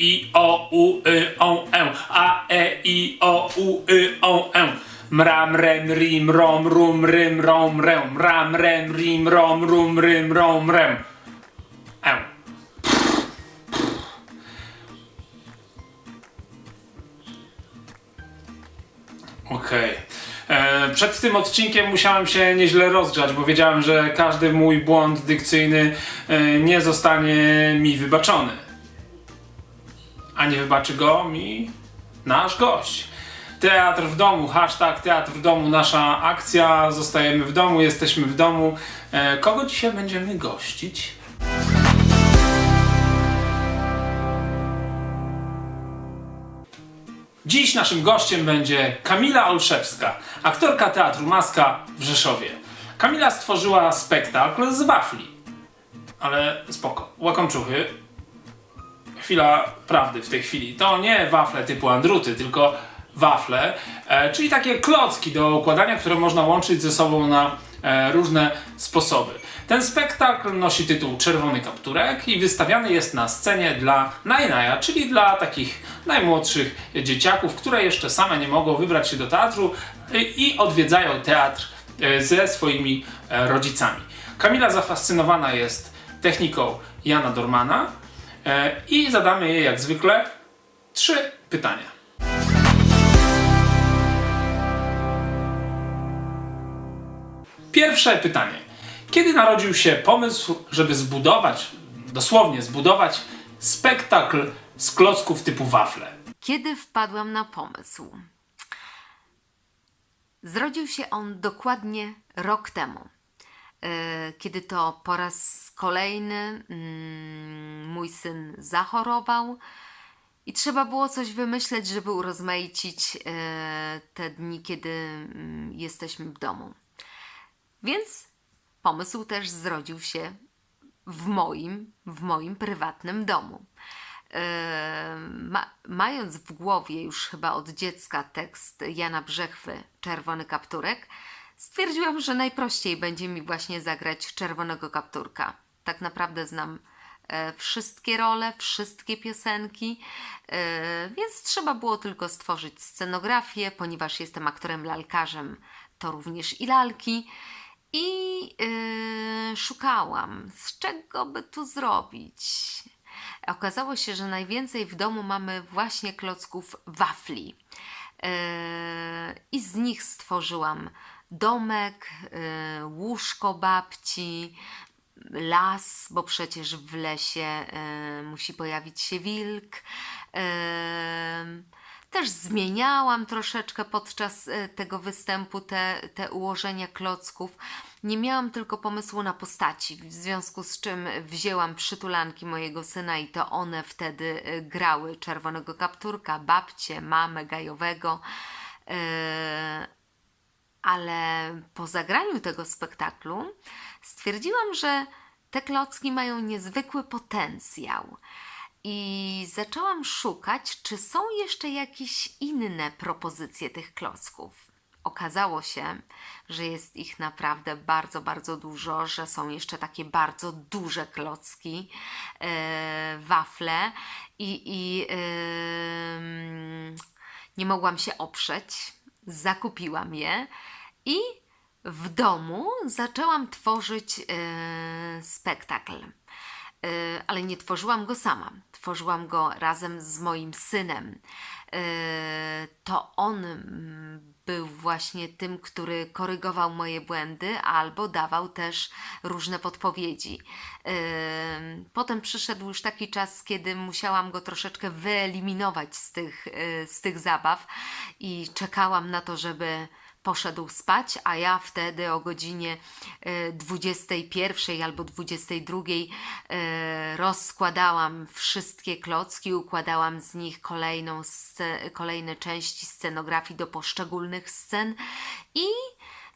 i o u y o e a e i o u y o e Mram, rem, rim, rom, rum, rym, rom, rem. Ram, rem, rim, rom, rum, rym, rom, rem. E. Okej. E, Przed tym odcinkiem musiałem się nieźle rozgrzać, bo wiedziałem, że każdy mój błąd dykcyjny e, nie zostanie mi wybaczony. A nie wybaczy go mi nasz gość. Teatr w domu, hashtag teatr w domu, nasza akcja. Zostajemy w domu, jesteśmy w domu. E, Kogo dzisiaj będziemy gościć? Dziś naszym gościem będzie Kamila Olszewska, aktorka teatru Maska w Rzeszowie. Kamila stworzyła spektakl z wafli. Ale spoko, łakomczuchy. Chwila prawdy w tej chwili. To nie wafle typu andruty, tylko wafle, e, czyli takie klocki do układania, które można łączyć ze sobą na e, różne sposoby. Ten spektakl nosi tytuł Czerwony Kapturek i wystawiany jest na scenie dla najnaja, czyli dla takich najmłodszych dzieciaków, które jeszcze same nie mogą wybrać się do teatru e, i odwiedzają teatr e, ze swoimi e, rodzicami. Kamila zafascynowana jest techniką Jana Dormana i zadamy jej jak zwykle trzy pytania. Pierwsze pytanie. Kiedy narodził się pomysł, żeby zbudować, dosłownie zbudować spektakl z klocków typu wafle? Kiedy wpadłam na pomysł? Zrodził się on dokładnie rok temu, e, kiedy to po raz kolejny mm, mój syn zachorował i trzeba było coś wymyśleć, żeby urozmaicić e, te dni, kiedy mm, jesteśmy w domu. Więc pomysł też zrodził się w moim, w moim prywatnym domu. E, Ma, mając w głowie już chyba od dziecka tekst Jana Brzechwy Czerwony kapturek, stwierdziłam, że najprościej będzie mi właśnie zagrać Czerwonego kapturka. Tak naprawdę znam e, wszystkie role, wszystkie piosenki, e, więc trzeba było tylko stworzyć scenografię, ponieważ jestem aktorem lalkarzem, to również i lalki. I yy, szukałam, z czego by tu zrobić. Okazało się, że najwięcej w domu mamy właśnie klocków wafli. Yy, I z nich stworzyłam domek, yy, łóżko babci, las, bo przecież w lesie yy, musi pojawić się wilk. Yy, też zmieniałam troszeczkę podczas tego występu te, te ułożenia klocków. Nie miałam tylko pomysłu na postaci, w związku z czym wzięłam przytulanki mojego syna i to one wtedy grały czerwonego kapturka, babcie, mamę gajowego. Ale po zagraniu tego spektaklu stwierdziłam, że te klocki mają niezwykły potencjał. I zaczęłam szukać, czy są jeszcze jakieś inne propozycje tych klocków. Okazało się, że jest ich naprawdę bardzo, bardzo dużo, że są jeszcze takie bardzo duże klocki, e, wafle i, i em, nie mogłam się oprzeć. Zakupiłam je i w domu zaczęłam tworzyć e, spektakl. E, ale nie tworzyłam go sama. Tworzyłam go razem z moim synem. E, To on był właśnie tym, który korygował moje błędy albo dawał też różne podpowiedzi. Potem przyszedł już taki czas, kiedy musiałam go troszeczkę wyeliminować z tych, e, z tych zabaw i czekałam na to, żeby poszedł spać, a ja wtedy o godzinie e, 21 albo 22 e, rozkładałam wszystkie klocki, układałam z nich kolejną kolejne części scenografii do poszczególnych scen i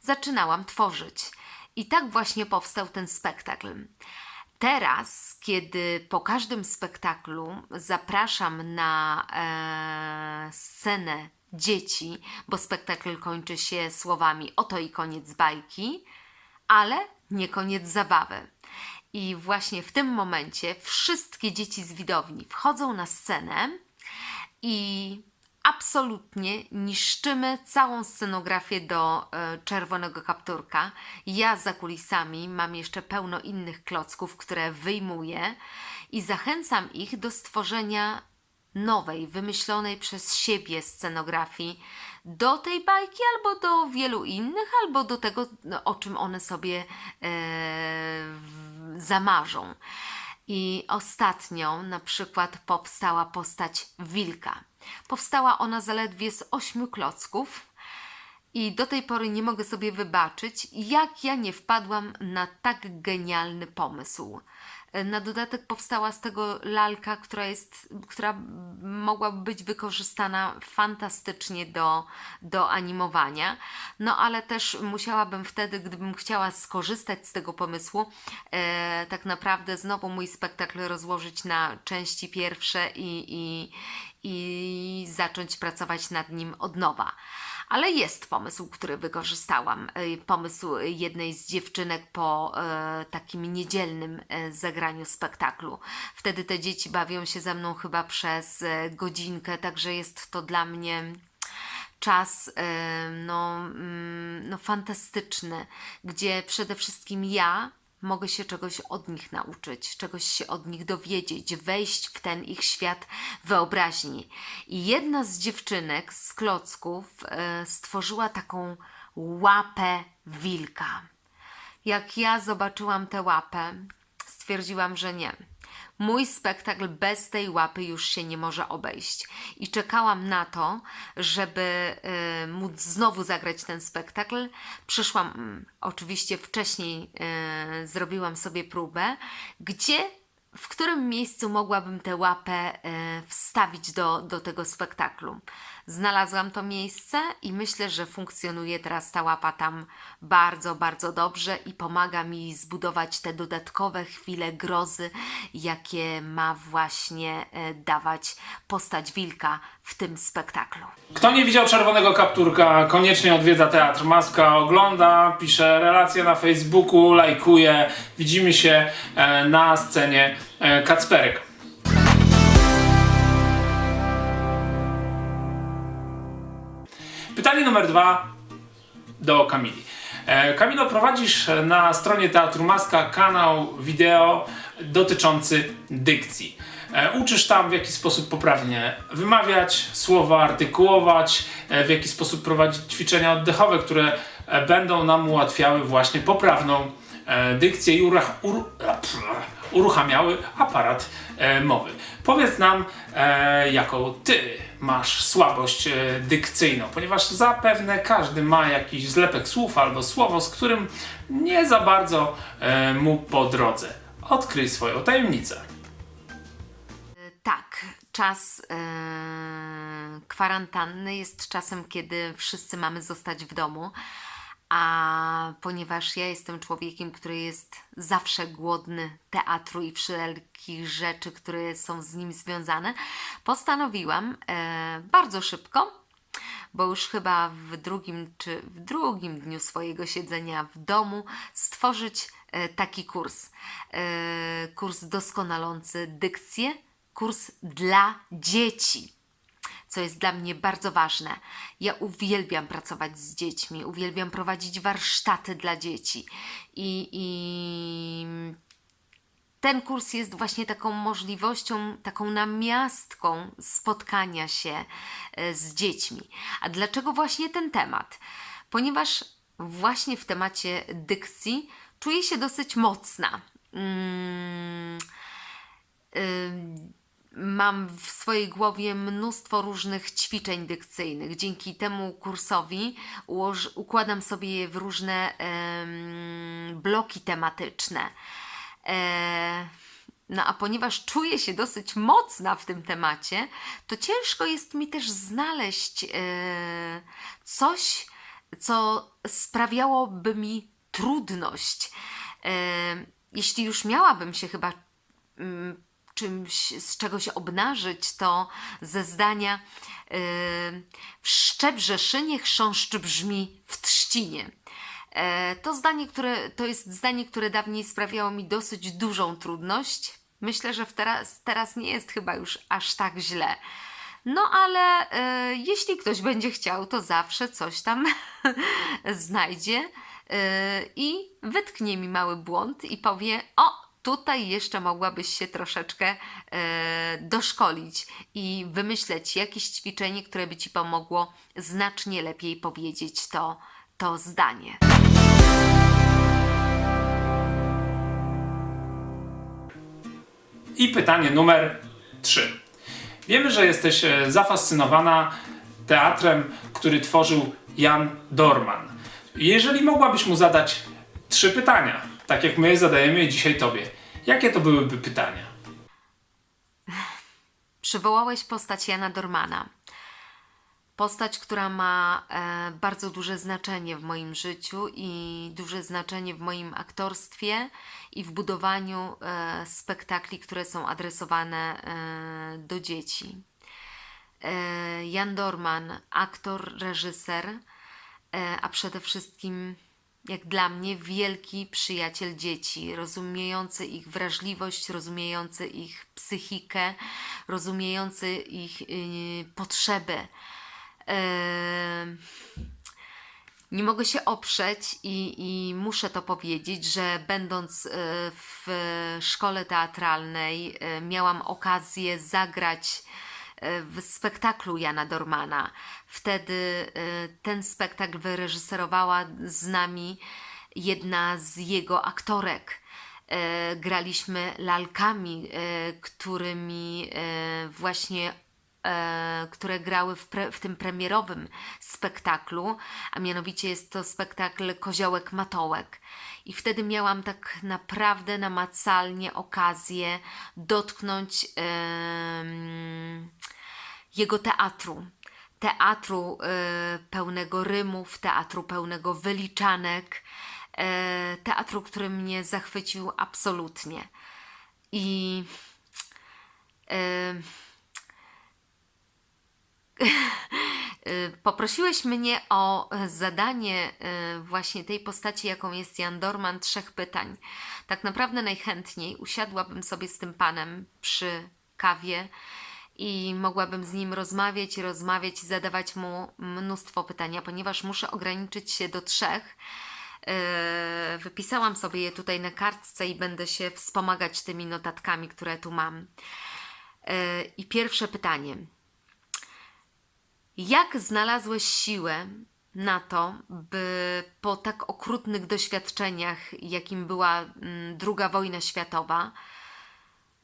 zaczynałam tworzyć. I tak właśnie powstał ten spektakl. Teraz, kiedy po każdym spektaklu zapraszam na e, scenę dzieci, bo spektakl kończy się słowami oto i koniec bajki, ale nie koniec zabawy. I właśnie w tym momencie wszystkie dzieci z widowni wchodzą na scenę i absolutnie niszczymy całą scenografię do e, czerwonego kapturka. Ja za kulisami mam jeszcze pełno innych klocków, które wyjmuję i zachęcam ich do stworzenia nowej, wymyślonej przez siebie scenografii do tej bajki, albo do wielu innych, albo do tego, no, o czym one sobie e, zamarzą. I ostatnio na przykład powstała postać wilka. Powstała ona zaledwie z ośmiu klocków. I do tej pory nie mogę sobie wybaczyć, jak ja nie wpadłam na tak genialny pomysł. Na dodatek powstała z tego lalka, która, jest, która mogłaby być wykorzystana fantastycznie do, do animowania. No ale też musiałabym wtedy, gdybym chciała skorzystać z tego pomysłu, e, tak naprawdę znowu mój spektakl rozłożyć na części pierwsze i, i, i zacząć pracować nad nim od nowa. Ale jest pomysł, który wykorzystałam. Y, Pomysł jednej z dziewczynek po e, takim niedzielnym e, zagraniu spektaklu. Wtedy te dzieci bawią się ze mną chyba przez e, godzinkę, także jest to dla mnie czas e, no, mm, no fantastyczny, gdzie przede wszystkim ja mogę się czegoś od nich nauczyć, czegoś się od nich dowiedzieć, wejść w ten ich świat wyobraźni. I jedna z dziewczynek z klocków e, stworzyła taką łapę wilka. Jak ja zobaczyłam tę łapę, stwierdziłam, że nie. Mój spektakl bez tej łapy już się nie może obejść. I czekałam na to, żeby y, móc znowu zagrać ten spektakl. Przyszłam, mm, oczywiście wcześniej y, zrobiłam sobie próbę, gdzie w którym miejscu mogłabym tę łapę e, wstawić do, do tego spektaklu. Znalazłam to miejsce i myślę, że funkcjonuje teraz ta łapa tam bardzo, bardzo dobrze i pomaga mi zbudować te dodatkowe chwile grozy, jakie ma właśnie e, dawać postać wilka w tym spektaklu. Kto nie widział czerwonego kapturka, koniecznie odwiedza Teatr Maska, ogląda, pisze relacje na Facebooku, lajkuje. Widzimy się e, na scenie e, Kacperek. Pytanie numer dwa do Kamili. E, Kamilo, prowadzisz na stronie Teatru Maska kanał wideo dotyczący dykcji. E, Uczysz tam w jaki sposób poprawnie wymawiać słowa, artykułować, e, w jaki sposób prowadzić ćwiczenia oddechowe, które będą nam ułatwiały właśnie poprawną dykcję i urach, ur, uruchamiały aparat e, mowy. Powiedz nam, e, jaką ty masz słabość e, dykcyjną, ponieważ zapewne każdy ma jakiś zlepek słów albo słowo, z którym nie za bardzo mu po drodze. Odkryj swoją tajemnicę. Tak, czas kwarantanny jest czasem, kiedy wszyscy mamy zostać w domu. A ponieważ ja jestem człowiekiem, który jest zawsze głodny teatru i wszelkich rzeczy, które są z nim związane, postanowiłam e, bardzo szybko bo już chyba w drugim czy w drugim dniu swojego siedzenia w domu stworzyć e, taki kurs. E, kurs doskonalący dykcję, kurs dla dzieci. Co jest dla mnie bardzo ważne. Ja uwielbiam pracować z dziećmi, uwielbiam prowadzić warsztaty dla dzieci. I, i ten kurs jest właśnie taką możliwością, taką namiastką spotkania się e, z dziećmi. A dlaczego właśnie ten temat? Ponieważ właśnie w temacie dykcji czuję się dosyć mocna. Mm, ym, Mam w swojej głowie mnóstwo różnych ćwiczeń dykcyjnych. Dzięki temu kursowi ułoż, układam sobie je w różne bloki tematyczne. E, no a ponieważ czuję się dosyć mocna w tym temacie, to ciężko jest mi też znaleźć e, coś, co sprawiałoby mi trudność. E, jeśli już miałabym się chyba mm, czymś, z czego się obnażyć, to ze zdania yy, w Szczebrzeszynie chrząszcz brzmi w trzcinie. E, to zdanie, które, to jest zdanie, które dawniej sprawiało mi dosyć dużą trudność. Myślę, że teraz, teraz nie jest chyba już aż tak źle. No ale e, jeśli ktoś będzie chciał, to zawsze coś tam znajdzie e, i wytknie mi mały błąd i powie: O, tutaj jeszcze mogłabyś się troszeczkę e, doszkolić i wymyśleć jakieś ćwiczenie, które by ci pomogło znacznie lepiej powiedzieć to, to zdanie. I pytanie numer 3. Wiemy, że jesteś e, zafascynowana teatrem, który tworzył Jan Dorman. Jeżeli mogłabyś mu zadać trzy pytania, tak jak my zadajemy je dzisiaj tobie, jakie to byłyby pytania? Przywołałeś postać Jana Dormana. Postać, która ma e, bardzo duże znaczenie w moim życiu i duże znaczenie w moim aktorstwie i w budowaniu e, spektakli, które są adresowane e, do dzieci. E, Jan Dorman, aktor, reżyser, e, a przede wszystkim, jak dla mnie, wielki przyjaciel dzieci, rozumiejący ich wrażliwość, rozumiejący ich psychikę, rozumiejący ich y, potrzeby. Em, nie mogę się oprzeć i, i muszę to powiedzieć, że będąc e, w szkole teatralnej e, miałam okazję zagrać w spektaklu Jana Dormana. Wtedy e, ten spektakl wyreżyserowała z nami jedna z jego aktorek. E, Graliśmy lalkami, e, którymi e, właśnie e, które grały w, pre, w tym premierowym spektaklu, a mianowicie jest to spektakl Koziołek Matołek. I wtedy miałam tak naprawdę namacalnie okazję dotknąć jego teatru. Teatru e, pełnego rymów, teatru pełnego wyliczanek, e, teatru, który mnie zachwycił absolutnie. I e, Poprosiłeś mnie o zadanie e, właśnie tej postaci, jaką jest Jan Dorman, trzech pytań. Tak naprawdę najchętniej usiadłabym sobie z tym panem przy kawie i mogłabym z nim rozmawiać rozmawiać i zadawać mu mnóstwo pytań, a ponieważ muszę ograniczyć się do trzech. e, Wypisałam sobie je tutaj na kartce i będę się wspomagać tymi notatkami, które tu mam. E, I pierwsze pytanie. Jak znalazłeś siłę na to, by po tak okrutnych doświadczeniach, jakim była mm, II wojna światowa,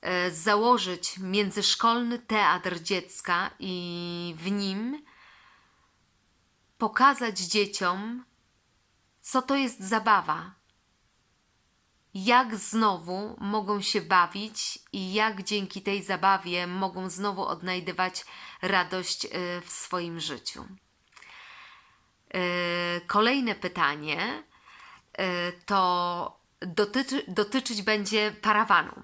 e, założyć międzyszkolny teatr dziecka i w nim pokazać dzieciom, co to jest zabawa, jak znowu mogą się bawić i jak dzięki tej zabawie mogą znowu odnajdywać radość y, w swoim życiu. Y, Kolejne pytanie y, to dotyczy, dotyczyć będzie parawanu.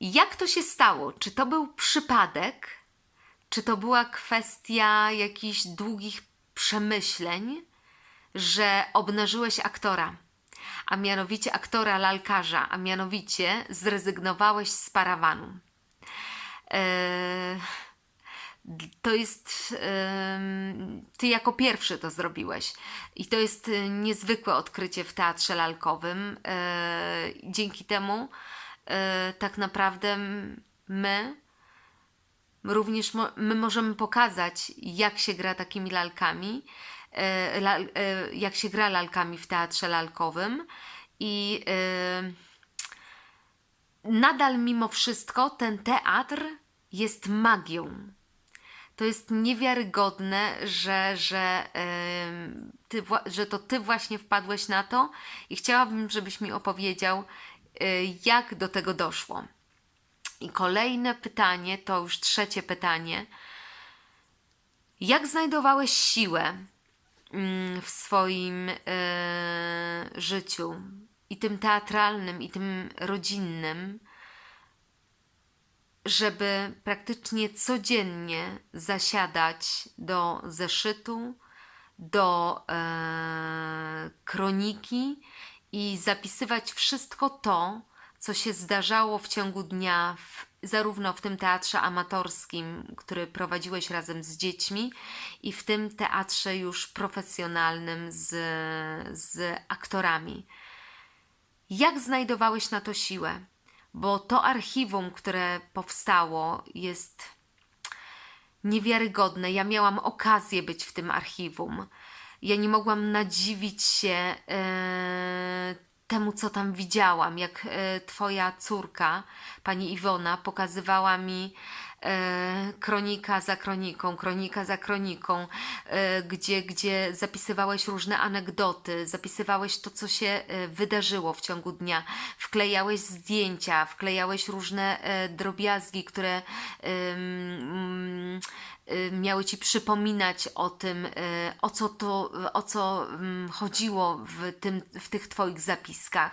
Jak to się stało? Czy to był przypadek? Czy to była kwestia jakichś długich przemyśleń? Że obnażyłeś aktora, a mianowicie aktora lalkarza, a mianowicie zrezygnowałeś z parawanu. Eee, to jest. em, ty jako pierwszy to zrobiłeś. I to jest niezwykłe odkrycie w teatrze lalkowym. Eee, dzięki temu tak naprawdę my również my możemy pokazać, jak się gra takimi lalkami, lal, jak się gra lalkami w teatrze lalkowym i e, nadal mimo wszystko ten teatr jest magią. To jest niewiarygodne, że, że, ty, że to ty właśnie wpadłeś na to i chciałabym, żebyś mi opowiedział, e, jak do tego doszło. I kolejne pytanie, to już trzecie pytanie. Jak znajdowałeś siłę w swoim e, życiu i tym teatralnym, i tym rodzinnym, żeby praktycznie codziennie zasiadać do zeszytu, do e, kroniki i zapisywać wszystko to, co się zdarzało w ciągu dnia, w, zarówno w tym teatrze amatorskim, który prowadziłeś razem z dziećmi, i w tym teatrze już profesjonalnym z, z aktorami. Jak znajdowałeś na to siłę? Bo to archiwum, które powstało, jest niewiarygodne. Ja miałam okazję być w tym archiwum. Ja nie mogłam nadziwić się e, temu, co tam widziałam, jak e, Twoja córka, pani Iwona, pokazywała mi e, kronika za kroniką, kronika za kroniką, e, gdzie, gdzie zapisywałeś różne anegdoty, zapisywałeś to, co się wydarzyło w ciągu dnia, wklejałeś zdjęcia, wklejałeś różne drobiazgi, które miały ci przypominać o tym, y, o co to, o co mm, chodziło w, tym, w tych twoich zapiskach.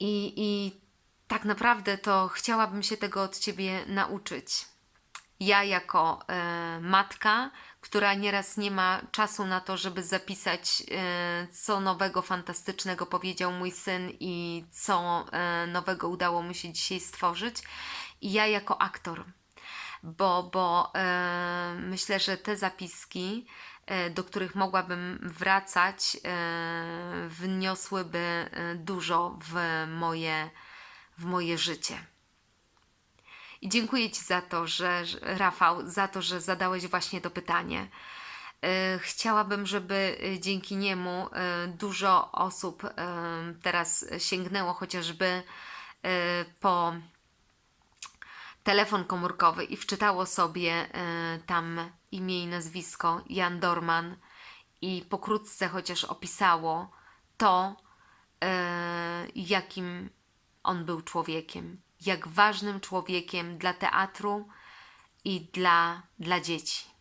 I, I tak naprawdę to chciałabym się tego od ciebie nauczyć. Ja, jako e, matka, która nieraz nie ma czasu na to, żeby zapisać, co nowego, fantastycznego powiedział mój syn i co nowego udało mu się dzisiaj stworzyć, i ja, jako aktor, bo, bo e, myślę, że te zapiski, e, do których mogłabym wracać, e, wniosłyby e, dużo w moje, w moje życie. I dziękuję Ci za to, że, Rafał, za to, że zadałeś właśnie to pytanie. E, Chciałabym, żeby e, dzięki niemu dużo osób teraz sięgnęło chociażby po telefon komórkowy i wczytało sobie e, tam imię i nazwisko Jan Dorman i pokrótce chociaż opisało to, e, jakim on był człowiekiem, jak ważnym człowiekiem dla teatru i dla, dla dzieci.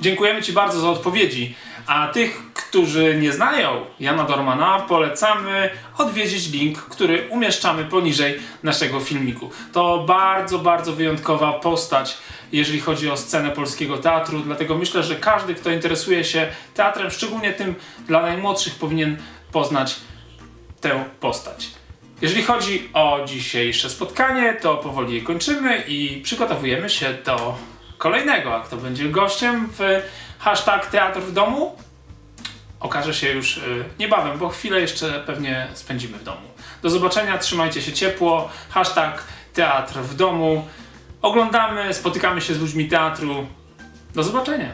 Dziękujemy Ci bardzo za odpowiedzi. A tych, którzy nie znają Jana Dormana, polecamy odwiedzić link, który umieszczamy poniżej naszego filmiku. To bardzo, bardzo wyjątkowa postać, jeżeli chodzi o scenę polskiego teatru, dlatego myślę, że każdy, kto interesuje się teatrem, szczególnie tym dla najmłodszych, powinien poznać tę postać. Jeżeli chodzi o dzisiejsze spotkanie, to powoli je kończymy i przygotowujemy się do kolejnego. A kto będzie gościem w hashtag Teatr w domu? Okaże się już y, niebawem, bo chwilę jeszcze pewnie spędzimy w domu. Do zobaczenia, trzymajcie się ciepło. Hashtag Teatr w domu. Oglądamy, spotykamy się z ludźmi teatru. Do zobaczenia.